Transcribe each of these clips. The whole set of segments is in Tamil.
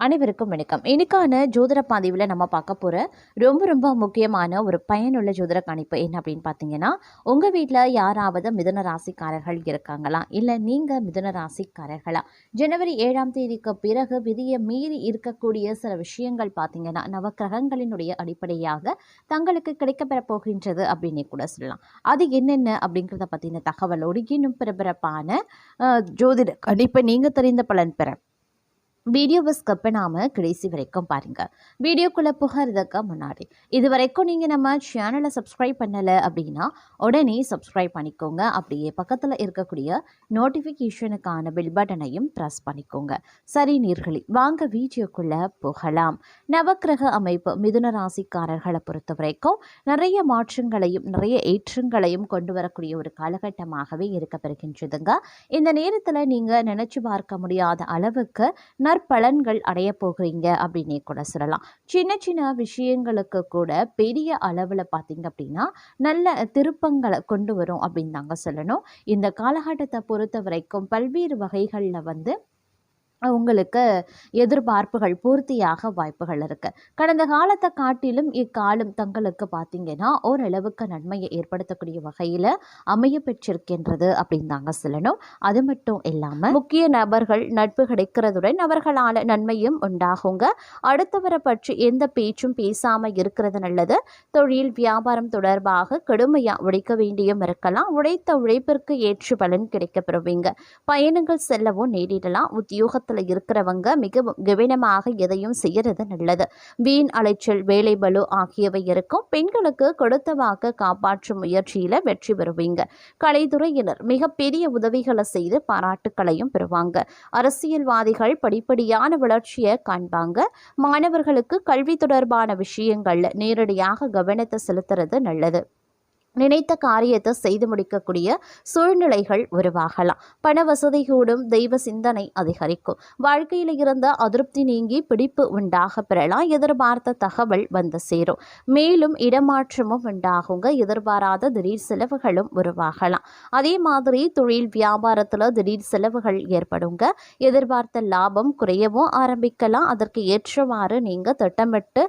அனைவருக்கும் வணக்கம். இன்னைக்கான ஜோதிட பதிவில் நம்ம பார்க்க போகிற ரொம்ப ரொம்ப முக்கியமான ஒரு பயனுள்ள ஜோதிட கணிப்பு என்ன அப்படின்னு பார்த்தீங்கன்னா உங்கள் வீட்டில் யாராவது மிதுன ராசிக்காரர்கள் இருக்காங்களா? இல்லை நீங்கள் மிதுன ராசிக்காரர்களா? ஜனவரி ஏழாம் தேதிக்கு பிறகு விதியை மீறி இருக்கக்கூடிய சில விஷயங்கள் பார்த்தீங்கன்னா நவக்கிரகங்களினுடைய அடிப்படையாக தங்களுக்கு கிடைக்கப்பெற போகின்றது அப்படின்னே கூட சொல்லலாம். அது என்னென்ன அப்படிங்கிறத பற்றின தகவலோடு இன்னும் பிரபரப்பான ஜோதிட கணிப்பை நீங்கள் தெரிந்த பலன் பெற வீடியோவை ஸ்கிப் பண்ணாமல் கடைசி வரைக்கும் பாருங்கள் வீடியோக்குள்ளே புகாரதுக்கு முன்னாடி இது வரைக்கும் நீங்கள் நம்ம சேனலை சப்ஸ்கிரைப் பண்ணலை அப்படின்னா உடனே சப்ஸ்கிரைப் பண்ணிக்கோங்க. அப்படியே பக்கத்தில் இருக்கக்கூடிய நோட்டிஃபிகேஷனுக்கான பில் பட்டனையும் ப்ரெஸ் பண்ணிக்கோங்க. சரி நீர்களி வாங்க வீடியோக்குள்ளே போகலாம். நவக்கிரக அமைப்பு மிதுன ராசிக்காரர்களை பொறுத்த வரைக்கும் நிறைய மாற்றங்களையும் நிறைய ஏற்றங்களையும் கொண்டு வரக்கூடிய ஒரு காலகட்டமாகவே இருக்கப்பெறுகின்றதுங்க. இந்த நேரத்தில் நீங்கள் நினச்சி பார்க்க முடியாத அளவுக்கு நற்பலன்கள் அடைய போகிறீங்க அப்படின்னே கூட சொல்லலாம். சின்ன சின்ன விஷயங்களுக்கு கூட பெரிய அளவில் பார்த்தீங்க அப்படின்னா நல்ல திருப்பங்களை கொண்டு வரும் அப்படின்னு தாங்க சொல்லணும். இந்த காலகட்டத்தை பொறுத்த வரைக்கும் பல்வேறு வகைகளில் வந்து உங்களுக்கு எதிர்பார்ப்புகள் பூர்த்தியாக வாய்ப்புகள் இருக்குது கடந்த காலத்தை காட்டிலும் இக்காலம் தங்களுக்கு பார்த்தீங்கன்னா ஓரளவுக்கு நன்மையை ஏற்படுத்தக்கூடிய வகையில் அமைய பெற்றிருக்கின்றது அப்படின்னு தாங்க சொல்லணும். அது மட்டும் இல்லாமல் முக்கிய நபர்கள் நட்பு கிடைக்கிறதுடன் அவர்களால் நன்மையும் உண்டாகுங்க. அடுத்தவரை பற்றி எந்த பேச்சும் பேசாமல் இருக்கிறது நல்லது. தொழில் வியாபாரம் தொடர்பாக கடுமையாக உழைக்க வேண்டியும் இருக்கலாம். உழைத்த உழைப்பிற்கு ஏற்று பலன் கிடைக்கப்பெறுவீங்க. பயணங்கள் செல்லவும் நேரிடலாம். உத்தியோகத்தில் இருக்கிறவங்க மிகவும் கவனமாக எதையும் செய்யறது நல்லது. வீண் அலைச்சல் வேலை பலு ஆகியவை இருக்கும். பெண்களுக்கு கொடுத்த வாக்க காப்பாற்றும் முயற்சியில் வெற்றி பெறுவீங்க. கலைத்துறையினர் மிகப்பெரிய உதவிகளை செய்து பாராட்டுக்களையும் பெறுவாங்க. அரசியல்வாதிகள் படிப்படியான வளர்ச்சியை காண்பாங்க. மாணவர்களுக்கு கல்வி தொடர்பான விஷயங்கள்ல நேரடியாக கவனத்தை செலுத்துறது நல்லது. நினைத்த காரியத்தை செய்து முடிக்கக்கூடிய சூழ்நிலைகள் உருவாகலாம். பண வசதி கூடும் தெய்வ சிந்தனை அதிகரிக்கும். வாழ்க்கையில் இருந்த அதிருப்தி நீங்கி பிடிப்பு உண்டாக பெறலாம். எதிர்பார்த்த தகவல் வந்து சேரும். மேலும் இடமாற்றமும் உண்டாகுங்க. எதிர்பாராத திடீர் செலவுகளும் உருவாகலாம். அதே மாதிரி தொழில் வியாபாரத்தில் திடீர் செலவுகள் ஏற்படுங்க. எதிர்பார்த்த லாபம் குறையவும் ஆரம்பிக்கலாம். அதற்கு ஏற்றவாறு நீங்கள் திட்டமிட்டு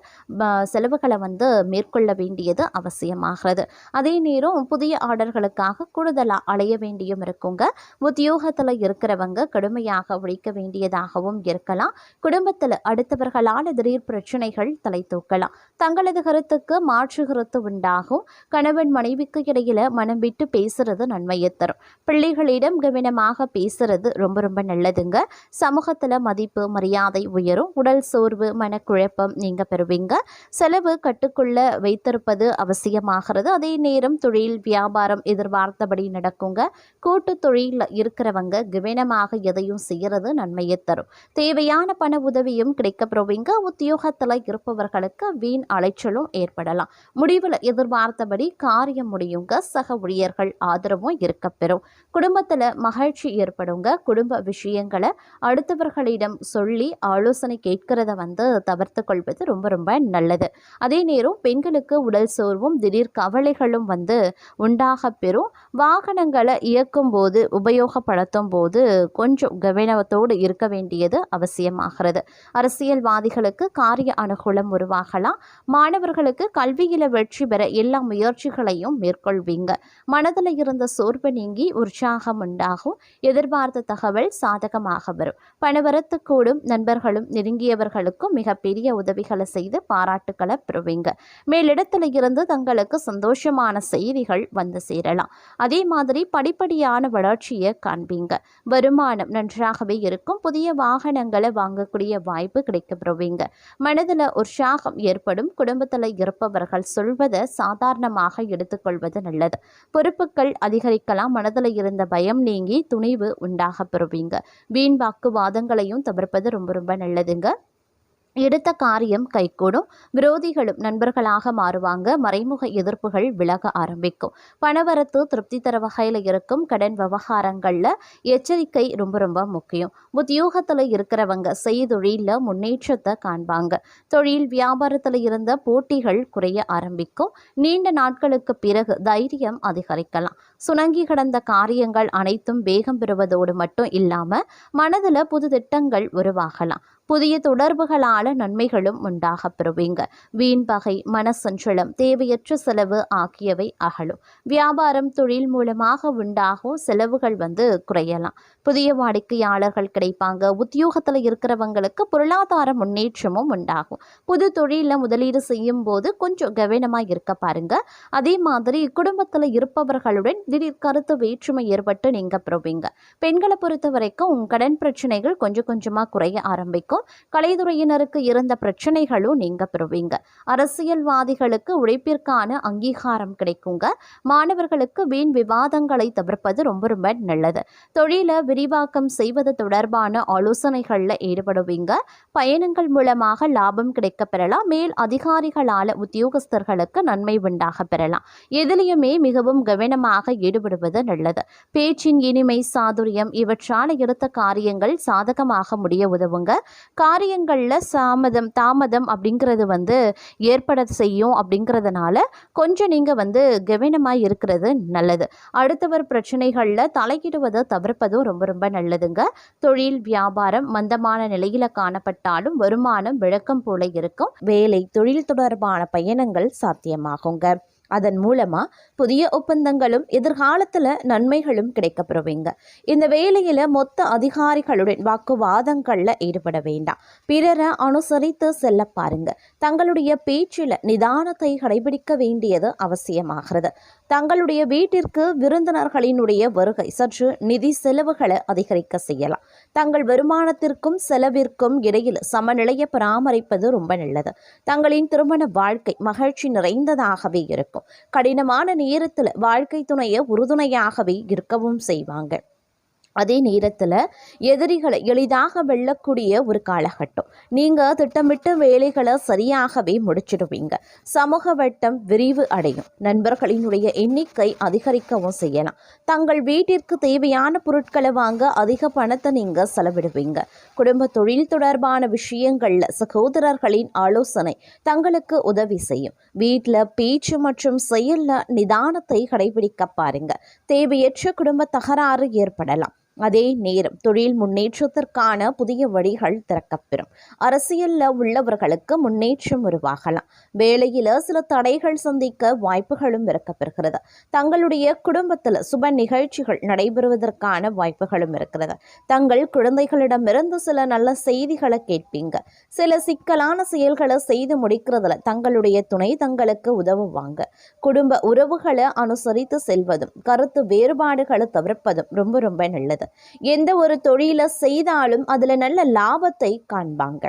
செலவுகளை வந்து மேற்கொள்ள வேண்டியது அவசியமாகிறது. அதே நேரம் புதிய ஆர்டர்களுக்காக கூடுதலாக அலைய வேண்டியும் இருக்குங்க. உத்தியோகத்தில் இருக்கிறவங்க கடுமையாக உழைக்க வேண்டியதாகவும் இருக்கலாம். குடும்பத்தில் அடுத்தவர்களால் திடீர் பிரச்சனைகள் தலை தூக்கலாம். தங்களது கருத்துக்கு மாற்று கருத்து உண்டாகும். கணவன் மனைவிக்கு இடையில மனம் விட்டு பேசுறது நன்மையை தரும். பிள்ளைகளிடம் கவனமாக பேசுறது ரொம்ப ரொம்ப நல்லதுங்க. சமூகத்தில் மதிப்பு மரியாதை உயரும். உடல் சோர்வு மனக்குழப்பம் நீங்க பெறுவீங்க. செலவு கட்டுக்குள்ள வைத்திருப்பது அவசியமாகிறது. அதே நேரம் தொழில் வியாபாரம் எதிர்பார்த்தபடி நடக்குங்க. கூட்டு தொழிலில் இருக்கிறவங்க கவனமாக எதையும் செய்யறது நன்மையை தரும். தேவையான பண உதவியும் கிடைக்கப்பெறுவீங்க உத்தியோகத்தில் இருப்பவர்களுக்கு வீண் அலைச்சலும் ஏற்படலாம். முடிவில் எதிர்பார்த்தபடி காரியம் முடியுங்க. சக ஊழியர்கள் ஆதரவும் இருக்கப்பெறும் குடும்பத்தில் மகிழ்ச்சி ஏற்படுங்க. குடும்ப விஷயங்களை அடுத்தவர்களிடம் சொல்லி ஆலோசனை கேட்கிறத வந்து தவிர்த்து கொள்வது ரொம்ப ரொம்ப நல்லது. அதே நேரம் பெண்களுக்கு உடல் சோர்வும் திடீர் கவலைகளும் வந்து உண்டாக பெறும். வாகனங்களை இயக்கும் போது உபயோகப்படுத்தும் போது கொஞ்சம் கவனத்தோடு இருக்க வேண்டியது அவசியமாகிறது. அரசியல்வாதிகளுக்கு காரிய அனுகூலம் உருவாகலாம். மாணவர்களுக்கு கல்வியில் வெற்றி பெற எல்லா முயற்சிகளையும் மேற்கொள்வீங்க. மனதில் இருந்த சோர்வு நீங்கி உற்சாகம் உண்டாகும். எதிர்பார்த்த தகவல் சாதகமாக வரும். பணவரத்து கூடும் நண்பர்களும் நெருங்கியவர்களுக்கும் மிகப்பெரிய உதவிகளை செய்து பாராட்டுக்களை பெறுவீங்க. மேலிடத்தில் இருந்து தங்களுக்கு சந்தோஷமான செய்திகள் வந்து சேரலாம். அதே மாதிரி படிப்படியான வளர்ச்சியை காண்பீங்க. வருமானம் நன்றாகவே இருக்கும். புதிய வாகனங்களை வாங்கக்கூடிய வாய்ப்பு கிடைக்கப்படுவீங்க மனதில் உற்சாகம் ஏற்படும். குடும்பத்தில் இருப்பவர்கள் சொல்வதை சாதாரணமாக எடுத்துக்கொள்வது நல்லது. பொறுப்புகள் அதிகரிக்கலாம். மனதில் இருந்த பயம் நீங்கி துணிவு உண்டாக பெறுவீங்க. வீண் வாக்குவாதங்களையும் தவிர்ப்பது ரொம்ப ரொம்ப நல்லதுங்க. எடுத்த காரியம் கைகூடும். விரோதிகளும் நண்பர்களாக மாறுவாங்க. மறைமுக எதிர்ப்புகள் விலக ஆரம்பிக்கும். பணவரத்து திருப்தி தர வகையில் இருக்கும் கடன் விவகாரங்களில் எச்சரிக்கை ரொம்ப ரொம்ப முக்கியம். உத்தியோகத்தில் இருக்கிறவங்க செய்தொழிலில் முன்னேற்றத்தை காண்பாங்க. தொழில் வியாபாரத்தில் இருந்த போட்டிகள் குறைய ஆரம்பிக்கும். நீண்ட நாட்களுக்கு பிறகு தைரியம் அதிகரிக்கலாம். சுணங்கி கிடந்த காரியங்கள் அனைத்தும் வேகம் பெறுவதோடு மட்டும் இல்லாமல் மனதில் புது திட்டங்கள் உருவாகலாம். புதிய தொடர்புகளால நன்மைகளும் உண்டாக பெறுவீங்க. வீண் பகை மனசஞ்சலம் தேவையற்ற செலவு ஆகியவை அகலும். வியாபாரம் தொழில் மூலமாக உண்டாகும் செலவுகள் வந்து குறையலாம். புதிய வாடிக்கையாளர்கள் கிடைப்பாங்க. உத்தியோகத்தில் இருக்கிறவங்களுக்கு பொருளாதார முன்னேற்றமும் உண்டாகும். புது தொழிலில் முதலீடு செய்யும் போது கொஞ்சம் கவனமாக இருக்க பாருங்க. அதே மாதிரி குடும்பத்தில் இருப்பவர்களுடன் திடீர் கருத்து வேற்றுமை ஏற்பட்டு நீங்கள் பெறுவீங்க பெண்களை பொறுத்த வரைக்கும் உங்கள் கடன் பிரச்சனைகள் கொஞ்சம் கொஞ்சமாக குறைய ஆரம்பிக்கும். கலைத்துறையினருக்கு இருந்த பிரச்சனைகளும் நீங்கள் பெறுவீங்க அரசியல்வாதிகளுக்கு உழைப்பிற்கான அங்கீகாரம் கிடைக்குங்க. மாணவர்களுக்கு வீண் விவாதங்களை தவிர்ப்பது ரொம்ப ரொம்ப நல்லது. தொழிலை விரிவாக்கம் செய்வது தொடர்பான ஆலோசனைகளில் ஈடுபடுவீங்க. பயணங்கள் மூலமாக லாபம் கிடைக்க பெறலாம். மேல் அதிகாரிகளால் உத்தியோகஸ்தர்களுக்கு நன்மை உண்டாக பெறலாம். எதிலையுமே மிகவும் கவனமாக ஈடுபடுவது நல்லது. பேச்சின் இனிமை சாதுரியம் இவற்றால் எடுத்த காரியங்கள் சாதகமாக முடிய உதவுங்க. காரியங்களில் சாமதம் தாமதம் அப்படிங்கிறது வந்து ஏற்பட செய்யும் அப்படிங்கிறதுனால கொஞ்சம் நீங்கள் வந்து கவனமாக இருக்கிறது நல்லது. அடுத்தவர் பிரச்சனைகளில் தலையிடுவதை தவிர்ப்பதும் ரொம்ப ரொம்ப நல்லதுங்க. தொழில் வியாபாரம் மந்தமான நிலையில காணப்பட்டாலும் வருமானம் விளக்கம் போல இருக்கும். வேலை தொழில் தொடர்பான பயணங்கள் சாத்தியமாகுங்க. அதன் மூலமா புதிய ஒப்பந்தங்களும் எதிர்காலத்துல நன்மைகளும் கிடைக்கப்பெறுவீங்க. இந்த வேலையில மொத்த அதிகாரிகளுடன் வாக்குவாதங்கள்ல ஈடுபட வேண்டாம். பிறரை அனுசரித்து செல்ல பாருங்க. தங்களுடைய பேச்சில் நிதானத்தை கடைபிடிக்க வேண்டியது அவசியமாகிறது. தங்களுடைய வீட்டிற்கு விருந்தினர்களினுடைய வருகை. சற்று நிதி செலவுகளை அதிகரிக்க செய்யலாம். தங்கள் வருமானத்திற்கும் செலவிற்கும் இடையில் சமநிலையை பராமரிப்பது ரொம்ப நல்லது. தங்களின் திருமண வாழ்க்கை மகிழ்ச்சி நிறைந்ததாகவே இருக்கும். கடினமான நேரத்தில் வாழ்க்கை துணையை உறுதுணையாகவே இருக்கவும் செய்வாங்க. அதே நேரத்தில் எதிரிகளை எளிதாக வெல்லக்கூடிய ஒரு காலகட்டம். நீங்கள் திட்டமிட்ட வேலைகளை சரியாகவே முடிச்சிடுவீங்க. சமூக வட்டம் விரிவு அடையும். நண்பர்களினுடைய எண்ணிக்கை அதிகரிக்கவும் செய்யலாம். தங்கள் வீட்டிற்கு தேவையான பொருட்களை வாங்க அதிக பணத்தை நீங்கள் செலவிடுவீங்க. குடும்ப தொழில் தொடர்பான விஷயங்களில் சகோதரர்களின் ஆலோசனை தங்களுக்கு உதவி செய்யும். வீட்டில் பேச்சு மற்றும் செயலில் நிதானத்தை கடைபிடிக்க பாருங்க. தேவையற்ற குடும்ப தகராறு ஏற்படலாம். அதே நேரம் தொழில் முன்னேற்றத்திற்கான புதிய வழிகள் திறக்கப்பெறும். அரசியலில் உள்ளவர்களுக்கு முன்னேற்றம் உருவாகலாம். வேலையில் சில தடைகள் சந்திக்க வாய்ப்புகளும் இருக்கப்பெறுகிறது. தங்களுடைய குடும்பத்தில் சுப நிகழ்ச்சிகள் நடைபெறுவதற்கான வாய்ப்புகளும் இருக்கிறது. தங்கள் குழந்தைகளிடமிருந்து சில நல்ல செய்திகளை கேட்பீங்க. சில சிக்கலான செயல்களை செய்து முடிக்கிறதுல தங்களுடைய துணை தங்களுக்கு உதவுவாங்க. குடும்ப உறவுகளை அனுசரித்து செல்வதும் கருத்து வேறுபாடுகளை தவிர்ப்பதும் ரொம்ப ரொம்ப நல்லது. எந்த ஒரு தொழிலை செய்தாலும் அதுல நல்ல லாபத்தை காண்பாங்க.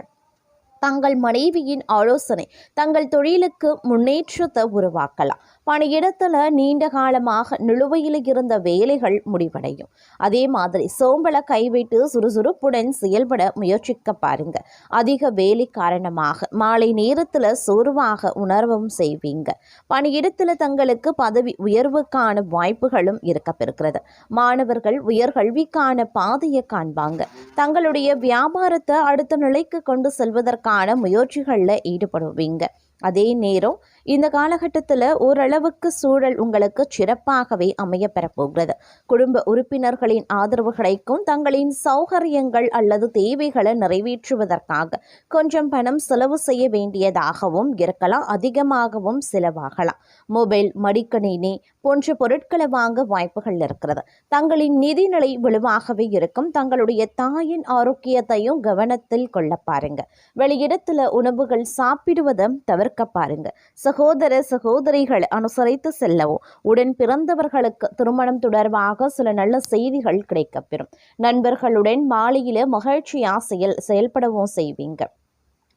தங்கள் மனைவியின் ஆலோசனை தங்கள் தொழிலுக்கு முன்னேற்றத்தை உருவாக்கலாம். பணியிடத்தில் நீண்ட காலமாக நிலுவையில் இருந்த வேலைகள் முடிவடையும். அதே மாதிரி சோம்பலை கைவிட்டு சுறுசுறுப்புடன் செயல்பட முயற்சிக்க பாருங்க. அதிக வேலை காரணமாக மாலை நேரத்தில் சோர்வாக உணர்வும் செய்வீங்க. பணியிடத்தில் தங்களுக்கு பதவி உயர்வுக்கான வாய்ப்புகளும் இருக்கப்பெறுகிறது. மாணவர்கள் உயர்கல்விக்கான பாதையை காண்பாங்க. தங்களுடைய வியாபாரத்தை அடுத்த நிலைக்கு கொண்டு செல்வதற்கான முயற்சிகளில் ஈடுபடுவீங்க. அதே நேரம் இந்த காலகட்டத்தில் ஓரளவுக்கு சூழல் உங்களுக்கு சிறப்பாகவே அமைய பெறப்போகிறது. குடும்ப உறுப்பினர்களின் ஆதரவு கிடைக்கும் தங்களின் சௌகரியங்கள் அல்லது தேவைகளை நிறைவேற்றுவதற்காக கொஞ்சம் பணம் செலவு செய்ய வேண்டியதாகவும் இருக்கலாம் அதிகமாகவும் செலவாகலாம். மொபைல் மடிக்கணினி போன்ற பொருட்களை வாங்க வாய்ப்புகள் இருக்கிறது. தங்களின் நிதிநிலை வலுவாகவே இருக்கும். தங்களுடைய தாயின் ஆரோக்கியத்தையும் கவனத்தில் கொள்ள பாருங்க. வெளியிடத்தில் உணவுகள் சாப்பிடுவதை தவிர்க்க பாருங்க. சகோதர சகோதரிகள் அனுசரித்து செல்லவும். உடன் பிறந்தவர்களுக்கு திருமணம் தொடர்பாக சில நல்ல செய்திகள் கிடைக்கப்பெறும். நண்பர்களுடன் மாலையில மகிழ்ச்சி ஆசையில் செயல்படவும் செய்வீங்க.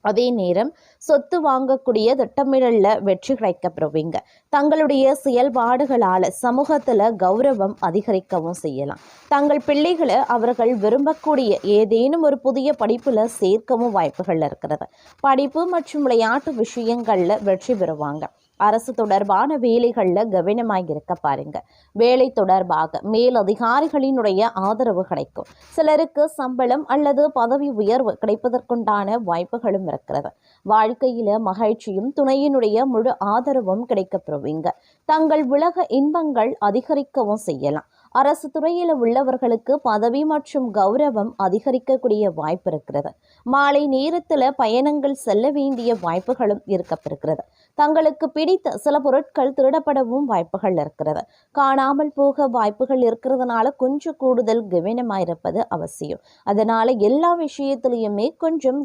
அதே நேரம் சொத்து வாங்கக்கூடிய திட்டமிடலில் வெற்றி கிடைக்கப்பெறுவீங்க தங்களுடைய செயல்பாடுகளால் சமூகத்தில் கௌரவம் அதிகரிக்கவும் செய்யலாம். தங்கள் பிள்ளைகளை அவர்கள் விரும்பக்கூடிய ஏதேனும் ஒரு புதிய படிப்பில் சேர்க்கவும் வாய்ப்புகள் இருக்கிறது. படிப்பு மற்றும் விளையாட்டு விஷயங்களில் வெற்றி பெறுவாங்க. அரசு தொடர்பான வேலைகளில் கவனமாக இருக்க பாருங்க. வேலை தொடர்பாக மேலதிகாரிகளினுடைய ஆதரவு கிடைக்கும். சிலருக்கு சம்பளம் அல்லது பதவி உயர்வு கிடைப்பதற்குண்டான வாய்ப்புகளும் இருக்கிறது. வாழ்க்கையில மகிழ்ச்சியும் துணையினுடைய முழு ஆதரவும் கிடைக்கப்பெறுவீங்க தங்கள் உலக இன்பங்கள் அதிகரிக்கவும் செய்யலாம். அரசு துறையில் உள்ளவர்களுக்கு பதவி மற்றும் கௌரவம் அதிகரிக்கக்கூடிய வாய்ப்பு இருக்கிறது. மாலை நேரத்தில் பயணங்கள் செல்ல வேண்டிய வாய்ப்புகளும் இருக்கப்பெறுகிறது தங்களுக்கு பிடித்த சில பொருட்கள் திருடப்படவும் வாய்ப்புகள் இருக்கிறது. காணாமல் போக வாய்ப்புகள் இருக்கிறதுனால கொஞ்சம் கூடுதல் கவனமாக இருப்பது அவசியம். அதனால எல்லா விஷயத்திலையுமே கொஞ்சம்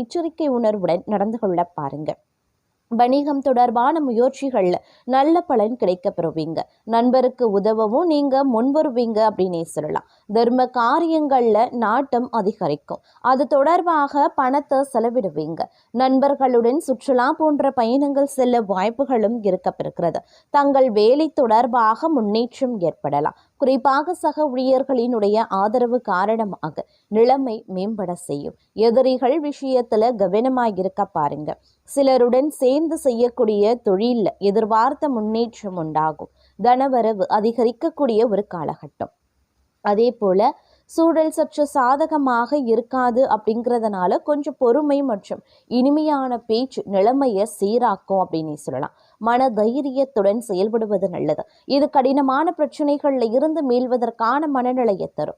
எச்சரிக்கை உணர்வுடன் நடந்து கொள்ள பாருங்கள் வணிகம் தொடர்பான முயற்சிகளில் நல்ல பலன் கிடைக்க பெறுவீங்க நண்பருக்கு உதவவும் நீங்க முன்வருவீங்க அப்படின்னே சொல்லலாம். தர்ம காரியங்களில் நாட்டம் அதிகரிக்கும். அது தொடர்பாக பணத்தை செலவிடுவீங்க. நண்பர்களுடன் சுற்றுலா போன்ற பயணங்கள் செல்ல வாய்ப்புகளும் இருக்கப்பெறுகிறது. தங்கள் வேலை தொடர்பாக முன்னேற்றம் ஏற்படலாம். குறிப்பாக சக ஊழியர்களினுடைய ஆதரவு காரணமாக நிலைமை மேம்பட செய்யும். எதிரிகள் விஷயத்துல கவனமாக இருக்க பாருங்க. சிலருடன் சேர்ந்து செய்யக்கூடிய தொழிலில் எதிர்பார்த்த முன்னேற்றம் உண்டாகும். தனவரவு அதிகரிக்கக்கூடிய ஒரு காலகட்டம். அதே போல சூழல் சற்று சாதகமாக இருக்காது அப்படிங்கிறதுனால கொஞ்சம் பொறுமை மற்றும் இனிமையான பேச்சு நிலைமையை சீராக்கும் அப்படின்னு சொல்லலாம். மன தைரியத்துடன் செயல்படுவது நல்லது. இது கடினமான பிரச்சனைகளில் இருந்து மீள்வதற்கான மனநிலையை தரும்.